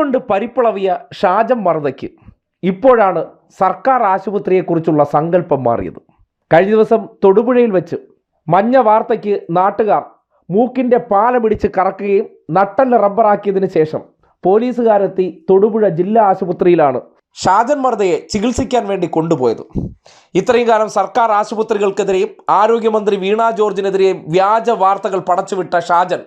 കൊണ്ട് പരിപ്പിളവിയ ഷാജം മറുതയ്ക്ക്. ഇപ്പോഴാണ് സർക്കാർ ആശുപത്രിയെക്കുറിച്ചുള്ള സങ്കല്പം മാറിയത്. കഴിഞ്ഞ ദിവസം തൊടുപുഴയിൽ വെച്ച് മഞ്ഞ വാർത്തയ്ക്ക് നാട്ടുകാർ മൂക്കിന്റെ പാലമിടിച്ച് കറക്കുകയും നട്ടൽ റബ്ബറാക്കിയതിനു ശേഷം പോലീസുകാരെത്തി തൊടുപുഴ ജില്ലാ ആശുപത്രിയിലാണ് ഷാജൻ മർദയെ ചികിത്സിക്കാൻ വേണ്ടി കൊണ്ടുപോയത്. ഇത്രയും കാലം സർക്കാർ ആശുപത്രികൾക്കെതിരെയും ആരോഗ്യമന്ത്രി വീണ ജോർജിനെതിരെയും വ്യാജ വാർത്തകൾ പടച്ചുവിട്ട ഷാജൻ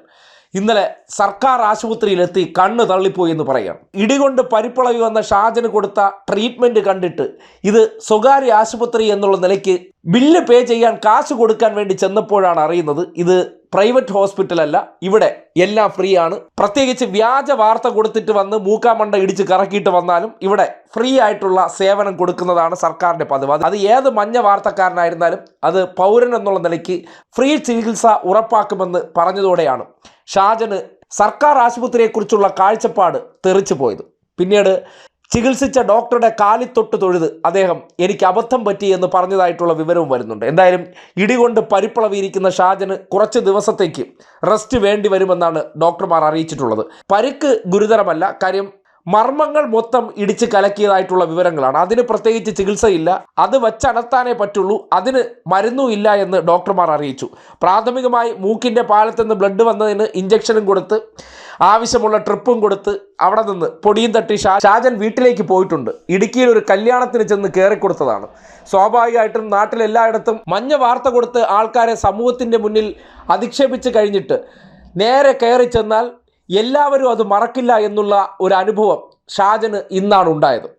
ഇന്നലെ സർക്കാർ ആശുപത്രിയിലെത്തി കണ്ണ് തള്ളിപ്പോയി എന്ന് പറയാം. ഇടികൊണ്ട് പരിപ്പളവി വന്ന ഷാജന് കൊടുത്ത ട്രീറ്റ്മെന്റ് കണ്ടിട്ട് ഇത് സ്വകാര്യ ആശുപത്രി എന്നുള്ള നിലയ്ക്ക് ബില്ല് പേ ചെയ്യാൻ കാശ് കൊടുക്കാൻ വേണ്ടി ചെന്നപ്പോഴാണ് അറിയുന്നത്. ഇത് പ്രൈവറ്റ് ഹോസ്പിറ്റൽ അല്ല ഇവിടെ എല്ലാം ഫ്രീ ആണ്. പ്രത്യേകിച്ച് വ്യാജ വാർത്ത കൊടുത്തിട്ട് വന്ന് മൂക്കാമണ്ട ഇടിച്ച് കറക്കിയിട്ട് വന്നാലും ഇവിടെ ഫ്രീ ആയിട്ടുള്ള സേവനം കൊടുക്കുന്നതാണ് സർക്കാരിന്റെ പതിവ്. അത് ഏത് മഞ്ഞ വാർത്തക്കാരനായിരുന്നാലും അത് പൗരൻ എന്നുള്ള നിലയ്ക്ക് ഫ്രീ ചികിത്സ ഉറപ്പാക്കുമെന്ന് പറഞ്ഞതോടെയാണ്. ഷാജന് സർക്കാർ ആശുപത്രിയെക്കുറിച്ചുള്ള കാഴ്ചപ്പാട് തെറിച്ചു പോയത്. പിന്നീട് ചികിത്സിച്ച ഡോക്ടറുടെ കാലിത്തൊട്ട് തൊഴുത് അദ്ദേഹം എനിക്ക് അബദ്ധം പറ്റി എന്ന് പറഞ്ഞതായിട്ടുള്ള വിവരവും വരുന്നുണ്ട്. എന്തായാലും ഇടികൊണ്ട് പരിപ്പളവിയിരിക്കുന്ന ഷാജന് കുറച്ച് ദിവസത്തേക്ക് റെസ്റ്റ് വേണ്ടി വരുമെന്നാണ് ഡോക്ടർമാർ അറിയിച്ചിട്ടുള്ളത്. പരിക്ക് ഗുരുതരമല്ല. കാര്യം മർമ്മങ്ങൾ മൊത്തം ഇടിച്ച് കലക്കിയതായിട്ടുള്ള വിവരങ്ങളാണ്. അതിന് പ്രത്യേകിച്ച് ചികിത്സയില്ല. അത് വച്ചണത്താനേ പറ്റുള്ളൂ. അതിന് മരുന്നും ഇല്ല എന്ന് ഡോക്ടർമാർ അറിയിച്ചു. പ്രാഥമികമായി മൂക്കിന്റെ പാലത്ത് നിന്ന് ബ്ലഡ് വന്നതിന് ഇഞ്ചക്ഷനും കൊടുത്ത് ആവശ്യമുള്ള ട്രിപ്പും കൊടുത്ത് അവിടെ നിന്ന് പൊടിയും തട്ടി ഷാ ഷാജൻ വീട്ടിലേക്ക് പോയിട്ടുണ്ട്. ഇടുക്കിയിൽ ഒരു കല്യാണത്തിന് ചെന്ന് കയറിക്കൊടുത്തതാണ് സ്വാഭാവികമായിട്ടും നാട്ടിലെല്ലായിടത്തും മഞ്ഞ വാർത്ത കൊടുത്ത് ആൾക്കാരെ സമൂഹത്തിന്റെ മുന്നിൽ അധിക്ഷേപിച്ച് കഴിഞ്ഞിട്ട് നേരെ കയറി ചെന്നാൽ എല്ലാവരും അത് മറക്കില്ല എന്നുള്ള ഒരു അനുഭവം ഷാജന് ഇന്നാണ് ഉണ്ടായത്.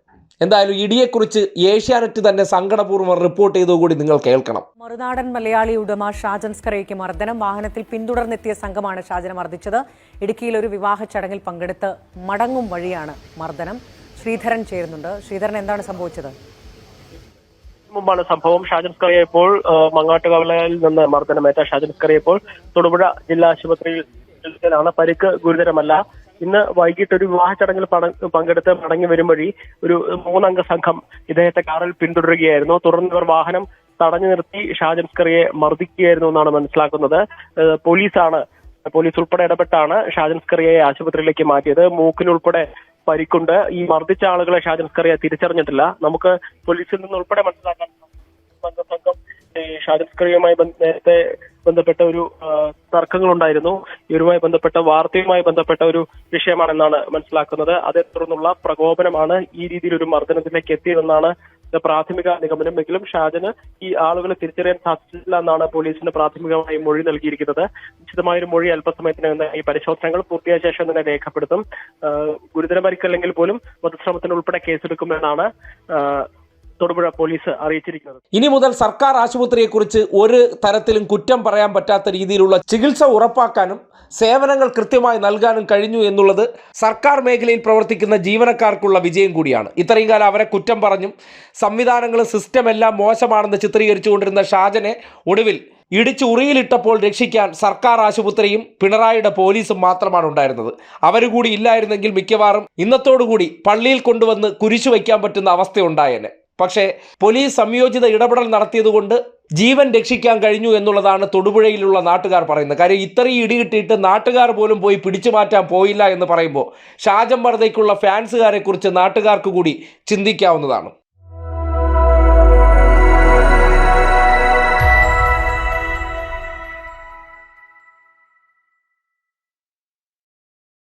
എന്തായാലും ഇടിയെക്കുറിച്ച് ഏഷ്യാനെറ്റ് തന്നെ സങ്കടപൂർവം റിപ്പോർട്ട് ചെയ്തു കൂടി നിങ്ങൾ കേൾക്കണം. മറുനാടൻ മലയാളി ഉടമ ഷാജൻ സ്കറയ്ക്ക് മർദ്ദനം. വാഹനത്തിൽ പിന്തുടർന്നെത്തിയ സംഘമാണ് ഷാജനെ മർദ്ദിച്ചത്. ഇടുക്കിയിൽ ഒരു വിവാഹ ചടങ്ങിൽ പങ്കെടുത്ത് മടങ്ങും വഴിയാണ് മർദ്ദനം. ശ്രീധരൻ ചേരുന്നുണ്ട്. ശ്രീധരൻ എന്താണ് സംഭവിച്ചത്? മുമ്പാണ് സംഭവം. ഷാജൻ സ്കറിയ ഇപ്പോൾ മങ്ങാട്ടുകവലയിൽ നിന്ന് മർദ്ദനമേറ്റ ഷാജൻ സ്കറിയ ഇപ്പോൾ തൊടുപുഴ ജില്ലാ ആശുപത്രിയിൽ ചികിത്സയിലാണ് പരിക്ക് ഗുരുതരമല്ല. ഇന്ന് വൈകിട്ട് ഒരു വിവാഹ ചടങ്ങിൽ പങ്കെടുത്ത് മടങ്ങി വരും ഒരു മൂന്നംഗ സംഘം ഇദ്ദേഹത്തെ കാറിൽ പിന്തുടരുകയായിരുന്നു. തുടർന്ന് ഇവർ വാഹനം തടഞ്ഞു നിർത്തി ഷാജൻ സ്കറിയെ മർദ്ദിക്കുകയായിരുന്നു എന്നാണ് മനസ്സിലാക്കുന്നത്. പോലീസാണ് പോലീസ് ഉൾപ്പെടെ ഇടപെട്ടാണ് ഷാജൻ സ്കറിയെ ആശുപത്രിയിലേക്ക് മാറ്റിയത്. മൂക്കിനുൾപ്പെടെ പരിക്കുണ്ട്. ഈ മർദ്ദിച്ച ആളുകളെ ഷാജൻ സ്കറിയ തിരിച്ചറിഞ്ഞിട്ടില്ല. നമുക്ക് പോലീസിൽ നിന്ന് ഉൾപ്പെടെ മനസ്സിലാക്കാൻ സംഘ ഈ ഷാജൻ നേരത്തെ ബന്ധപ്പെട്ട ഒരു തർക്കങ്ങളുണ്ടായിരുന്നു. ഇവരുമായി ബന്ധപ്പെട്ട വാർത്തയുമായി ബന്ധപ്പെട്ട ഒരു വിഷയമാണെന്നാണ് മനസ്സിലാക്കുന്നത്. അതേ തുടർന്നുള്ള പ്രകോപനമാണ് ഈ രീതിയിൽ ഒരു മർദ്ദനത്തിലേക്ക് എത്തിയതെന്നാണ് പ്രാഥമിക നിഗമനം. എങ്കിലും ഷാജന് ഈ ആളുകളെ തിരിച്ചറിയാൻ സാധിച്ചില്ല എന്നാണ് പോലീസിന് പ്രാഥമികമായി മൊഴി നൽകിയിരിക്കുന്നത്. നിശ്ചിതമായ ഒരു മൊഴി അല്പസമയത്തിന് ഈ പരിശോധനകൾ പൂർത്തിയായ ശേഷം തന്നെ രേഖപ്പെടുത്തും. ഗുരുതര പരിക്കല്ലെങ്കിൽ പോലും വധശ്രമത്തിന് ഉൾപ്പെടെ കേസെടുക്കുമെന്നാണ് തൊടുപുഴ പോലീസ് അറിയിച്ചിരിക്കുന്നത്. ഇനി മുതൽ സർക്കാർ ആശുപത്രിയെക്കുറിച്ച് ഒരു തരത്തിലും കുറ്റം പറയാൻ പറ്റാത്ത രീതിയിലുള്ള ചികിത്സ ഉറപ്പാക്കാനും സേവനങ്ങൾ കൃത്യമായി നൽകാനും കഴിഞ്ഞു എന്നുള്ളത് സർക്കാർ മേഖലയിൽ പ്രവർത്തിക്കുന്ന ജീവനക്കാർക്കുള്ള വിജയം കൂടിയാണ്. ഇത്രയും കാലം അവരെ കുറ്റം പറഞ്ഞും സംവിധാനങ്ങളും സിസ്റ്റം എല്ലാം മോശമാണെന്ന് ചിത്രീകരിച്ചുകൊണ്ടിരുന്ന ഷാജനെ ഒടുവിൽ ഇടിച്ചു ഉറിയിലിട്ടപ്പോൾ രക്ഷിക്കാൻ സർക്കാർ ആശുപത്രിയും പിണറായിയുടെ പോലീസും മാത്രമാണ് ഉണ്ടായിരുന്നത്. അവരുകൂടി ഇല്ലായിരുന്നെങ്കിൽ മിക്കവാറും ഇന്നത്തോടുകൂടി പള്ളിയിൽ കൊണ്ടുവന്ന് കുരിശു വയ്ക്കാൻ പറ്റുന്ന അവസ്ഥയുണ്ടായേനെ. പക്ഷേ പോലീസ് സംയോജിത ഇടപെടൽ നടത്തിയതുകൊണ്ട് ജീവൻ രക്ഷിക്കാൻ കഴിഞ്ഞു എന്നുള്ളതാണ് തൊടുപുഴയിലുള്ള നാട്ടുകാർ പറയുന്നത്. കാര്യം ഇത്രയും ഇടികിട്ടിയിട്ട് നാട്ടുകാർ പോലും പോയി പിടിച്ചു മാറ്റാൻ പോയില്ല എന്ന് പറയുമ്പോൾ ഷാജം വർദ്ധയ്ക്കുള്ള ഫാൻസുകാരെക്കുറിച്ച് നാട്ടുകാർക്ക് കൂടി ചിന്തിക്കാവുന്നതാണ്.